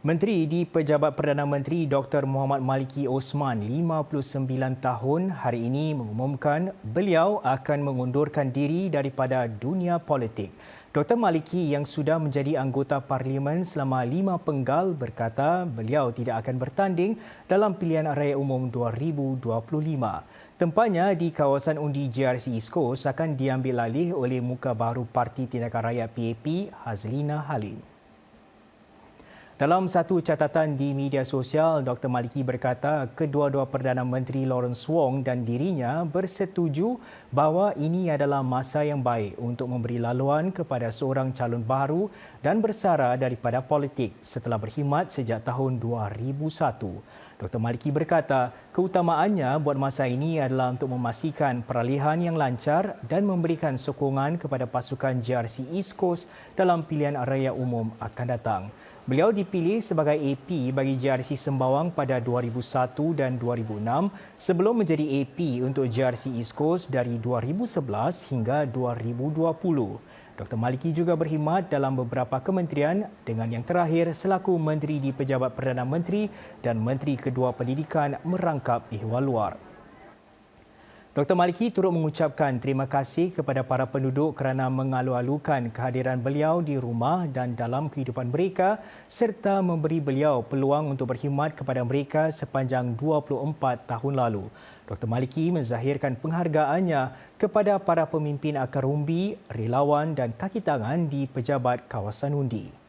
Menteri di Pejabat Perdana Menteri Dr. Muhammad Maliki Osman, 59 tahun, hari ini mengumumkan beliau akan mengundurkan diri daripada dunia politik. Dr. Maliki yang sudah menjadi anggota parlimen selama lima penggal berkata beliau tidak akan bertanding dalam pilihan raya umum 2025. Tempatnya di kawasan undi JRC East Coast akan diambil alih oleh muka baru Parti Tindakan Rakyat PAP, Hazlina Halim. Dalam satu catatan di media sosial, Dr. Maliki berkata kedua-dua Perdana Menteri Lawrence Wong dan dirinya bersetuju bahawa ini adalah masa yang baik untuk memberi laluan kepada seorang calon baru dan bersara daripada politik setelah berkhidmat sejak tahun 2001. Dr. Maliki berkata keutamaannya buat masa ini adalah untuk memastikan peralihan yang lancar dan memberikan sokongan kepada pasukan JRC East Coast dalam pilihan raya umum akan datang. Beliau dipilih sebagai AP bagi JRC Sembawang pada 2001 dan 2006 sebelum menjadi AP untuk JRC East Coast dari 2011 hingga 2020. Dr. Maliki juga berkhidmat dalam beberapa kementerian dengan yang terakhir selaku Menteri di Pejabat Perdana Menteri dan Menteri Kedua Pendidikan merangkap ihwal luar. Dr. Maliki turut mengucapkan terima kasih kepada para penduduk kerana mengalu-alukan kehadiran beliau di rumah dan dalam kehidupan mereka serta memberi beliau peluang untuk berkhidmat kepada mereka sepanjang 24 tahun lalu. Dr. Maliki menzahirkan penghargaannya kepada para pemimpin akar umbi, relawan dan kaki tangan di pejabat kawasan undi.